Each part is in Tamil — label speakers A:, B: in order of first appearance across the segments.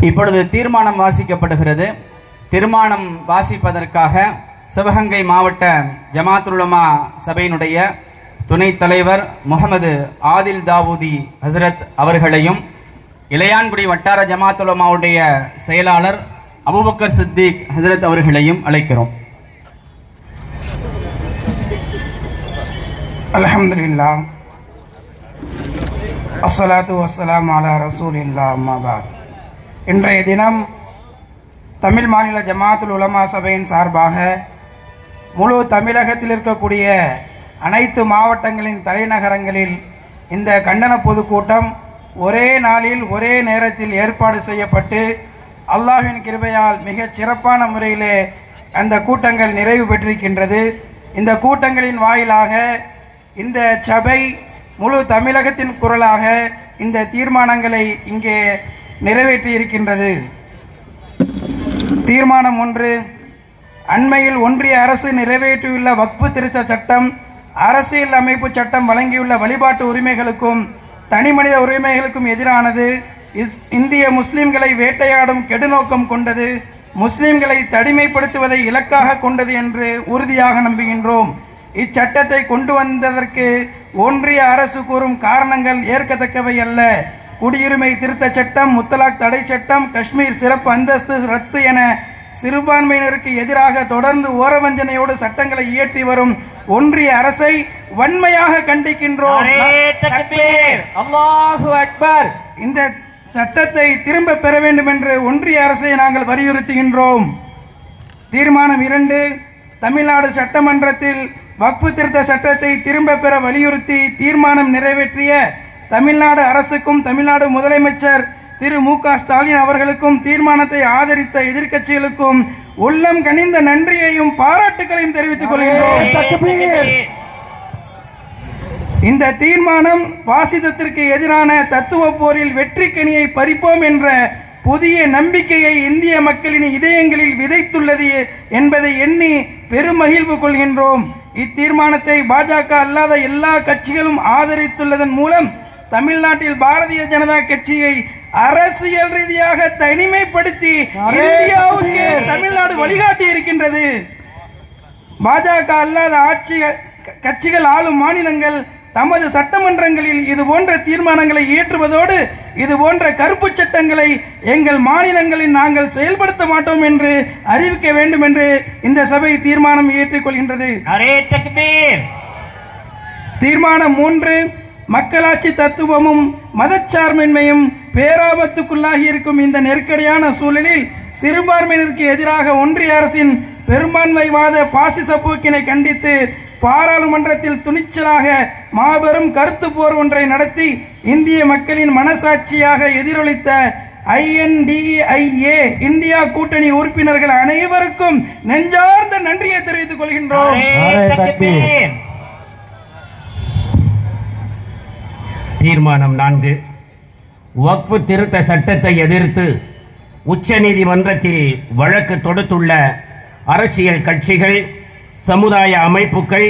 A: இப்பொழுது தீர்மானம் வாசிக்கப்படுகிறது. தீர்மானம் வாசிப்பதற்காக சிவகங்கை மாவட்ட ஜமாத்துலமா சபையினுடைய துணைத் தலைவர் முகமது ஆதில் தாவூதி ஹசரத் அவர்களையும் இளையான்குடி வட்டார ஜமாத்துலமாவுடைய செயலாளர் அபுபக்கர் சித்திக் ஹசரத் அவர்களையும் அழைக்கிறோம்.
B: அலமதுல்லா அஸ்ஸலாத்து வஸ்ஸலாம் அலா ரசூலில்லா அம்மாபாத் இன்றைய தினம் தமிழ் மாநில ஜமாத்துல் உலமா சபையின் சார்பாக முழு தமிழகத்தில் இருக்கக்கூடிய அனைத்து மாவட்டங்களின் தலைநகரங்களில் இந்த கண்டன பொதுக்கூட்டம் ஒரே நாளில் ஒரே நேரத்தில் ஏற்பாடு செய்யப்பட்டு அல்லாஹின் கிருபையால் மிகச் சிறப்பான முறையிலே அந்த கூட்டங்கள் நிறைவு பெற்றிருக்கின்றது. இந்த கூட்டங்களின் வாயிலாக இந்த சபை முழு தமிழகத்தின் குரலாக இந்த தீர்மானங்களை இங்கே நிறைவேற்றி இருக்கின்றது. தீர்மானம் ஒன்று அண்மையில் ஒன்றிய அரசு நிறைவேற்றியுள்ள வக்ஃபு திருத்த சட்டம் அரசியல் அமைப்பு சட்டம் வழங்கியுள்ள வழிபாட்டு உரிமைகளுக்கும் தனிமனித உரிமைகளுக்கும் எதிரானது. இஸ் இந்திய முஸ்லிம்களை வேட்டையாடும் கெடுநோக்கம் கொண்டது முஸ்லிம்களை தடிமைப்படுத்துவதை இலக்காக கொண்டது என்று உறுதியாக நம்புகின்றோம். இச்சட்டத்தை கொண்டு வந்ததற்கு ஒன்றிய அரசு கூறும் காரணங்கள் ஏற்கத்தக்கவை அல்ல. குடியுரிமை திருத்த சட்டம் முத்தலாக் தடை சட்டம் காஷ்மீர் சிறப்பு அந்தஸ்து ரத்து என சிறுபான்மையினருக்கு எதிராக தொடர்ந்து ஓரவஞ்சனையோடு சட்டங்களை இயற்றி வரும் ஒன்றிய அரசை வன்மையாக கண்டிக்கின்றோம்.
A: அல்லாஹு அக்பர்.
B: இந்த சட்டத்தை திரும்ப பெற வேண்டும் என்று ஒன்றிய அரசை நாங்கள் வலியுறுத்துகின்றோம். தீர்மானம் இரண்டு தமிழ்நாடு சட்டமன்றத்தில் வக்ஃபு திருத்த சட்டத்தை திரும்ப பெற வலியுறுத்தி தீர்மானம் நிறைவேற்றிய தமிழ்நாடு அரசுக்கும் தமிழ்நாடு முதலமைச்சர் திரு மு க ஸ்டாலின் அவர்களுக்கும் தீர்மானத்தை ஆதரித்த எதிர்க்கட்சிகளுக்கும் உள்ளம் கனிந்த நன்றியையும் பாராட்டுகளையும் தெரிவித்துக் கொள்கின்றோம். இந்த தீர்மானம் வாசிதத்திற்கு எதிரான தத்துவ போரில் வெற்றி கனியை பறிப்போம் என்ற புதிய நம்பிக்கையை இந்திய மக்களின் இதயங்களில் விதைத்துள்ளது என்பதை எண்ணி பெருமகிழ்வு கொள்கின்றோம். இத்தீர்மானத்தை பாஜக அல்லாத எல்லா கட்சிகளும் ஆதரித்துள்ளதன் மூலம் தமிழ்நாட்டில் பாரதிய ஜனதா கட்சியை அரசியல் ரீதியாக தனிமைப்படுத்தி இந்தியாவுக்கு தமிழ்நாடு வழிகாட்டி இருக்கின்றது. பாஜக அல்லாத ஆட்சி கட்சிகள் ஆளும் மாநிலங்கள் தமது சட்டமன்றங்களில் இது போன்ற தீர்மானங்களை இயற்றுவதோடு இது போன்ற கருப்பு சட்டங்களை எங்கள் மாநிலங்களில் நாங்கள் செயல்படுத்த மாட்டோம் என்று அறிவிக்க வேண்டும் என்று இந்த சபை தீர்மானம் இயற்றிக் கொள்கின்றது
C: அரே தக்பீர்
B: தீர்மானம் மூன்று மக்களாட்சி தத்துவமும் மதச்சார்பின்மையும் பேராபத்துக்குள்ளாகி இருக்கும் இந்த நெருக்கடியான சூழலில் சிறுபான்மையினருக்கு எதிராக ஒன்றிய அரசின் பெரும்பான்மைவாத பாசிச போக்கினை கண்டித்து பாராளுமன்றத்தில் துணிச்சலாக மாபெரும் கருத்து போர் ஒன்றை நடத்தி இந்திய மக்களின் மனசாட்சியாக எதிரொலித்த ஐஎன்டிஐஏ இந்தியா கூட்டணி உறுப்பினர்கள் அனைவருக்கும் நெஞ்சார்ந்த நன்றியை தெரிவித்துக் கொள்கின்றோம்.
C: தீர்மானம் நான்கு. வக்ஃபு திருத்த சட்டத்தை எதிர்த்து உச்சநீதிமன்றத்தில் வழக்கு தொடுத்துள்ள அரசியல் கட்சிகள் சமுதாய அமைப்புகள்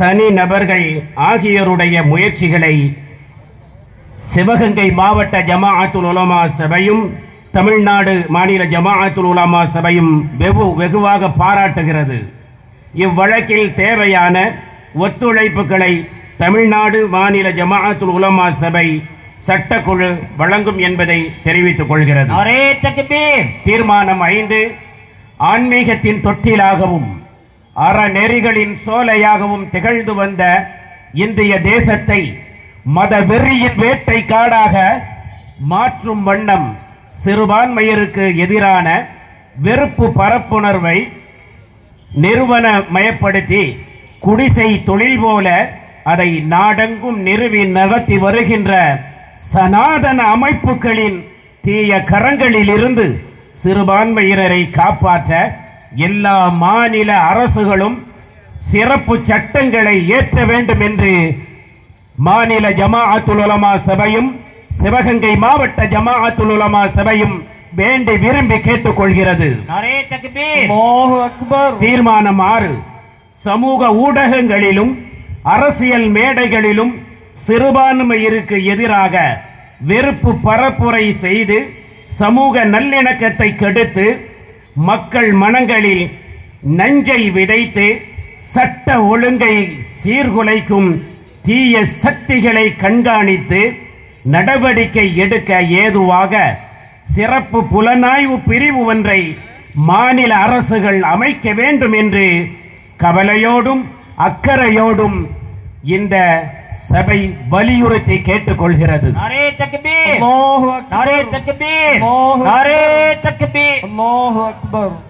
C: தனி நபர்கள் ஆகியோருடைய முயற்சிகளை சிவகங்கை மாவட்ட ஜமாஅத்துல் உலமா சபையும் தமிழ்நாடு மாநில ஜமாஅத்துல் உலமா சபையும் வெகு வெகுவாக பாராட்டுகிறது. இவ்வழக்கில் தேவையான ஒத்துழைப்புகளை தமிழ்நாடு மாநில ஜமாஅத்துல் உலமா சபை சட்டக்குழு வழங்கும் என்பதை தெரிவித்துக் கொள்கிறது. தீர்மானம் ஐந்து ஆன்மீகத்தின் தொட்டிலாகவும் அறநெறிகளின் சோலையாகவும் திகழ்ந்து வந்த இந்திய தேசத்தை மத வெறியின் வேட்டை காடாக மாற்றும் வண்ணம் சிறுபான்மையருக்கு எதிரான வெறுப்பு பரப்புணர்வை நிறுவனமயப்படுத்தி குடிசை தொழில் போல அதை நாடெங்கும் நிறுவி நடத்தி வருகின்ற சனாதன அமைப்புகளின் தீய கரங்களில் இருந்து சிறுபான்மையினரை காப்பாற்ற எல்லா மாநில அரசுகளும் சிறப்பு சட்டங்களை ஏற்ற வேண்டும் என்று மாநில ஜமாஅத்துல் உலமா சபையும் சிவகங்கை மாவட்ட ஜமாஅத்துல் உலமா சபையும் வேண்டி விரும்பி கேட்டுக்கொள்கிறது.
D: அரே தக்பீர்.
C: தீர்மானம் ஆறு. சமூக ஊடகங்களிலும் அரசியல் மேடைகளிலும் சிறுபான்மையிற்கு எதிராக வெறுப்பு பரப்புரை செய்து சமூக நல்லிணக்கத்தை கெடுத்து மக்கள் மனங்களில் நஞ்சை விதைத்து சட்ட ஒழுங்கை சீர்குலைக்கும் தீய சக்திகளை கண்காணித்து நடவடிக்கை எடுக்க ஏதுவாக சிறப்பு புலனாய்வு பிரிவு ஒன்றை மாநில அரசுகள் அமைக்க வேண்டும் என்று கவலையோடும் அக்கறையோடும் இந்த சபை வலியுறுத்தி கேட்டுக்கொள்கிறது.
B: நாரே
D: தக்பீர். நாரே
B: தக்பீர்.
D: நாரே தக்பீர்.
B: அல்லாஹ் அக்பர்.